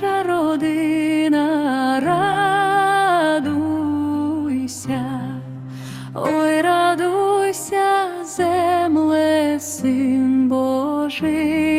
наша родина, радуйся, ой, радуйся, земле, син Божий.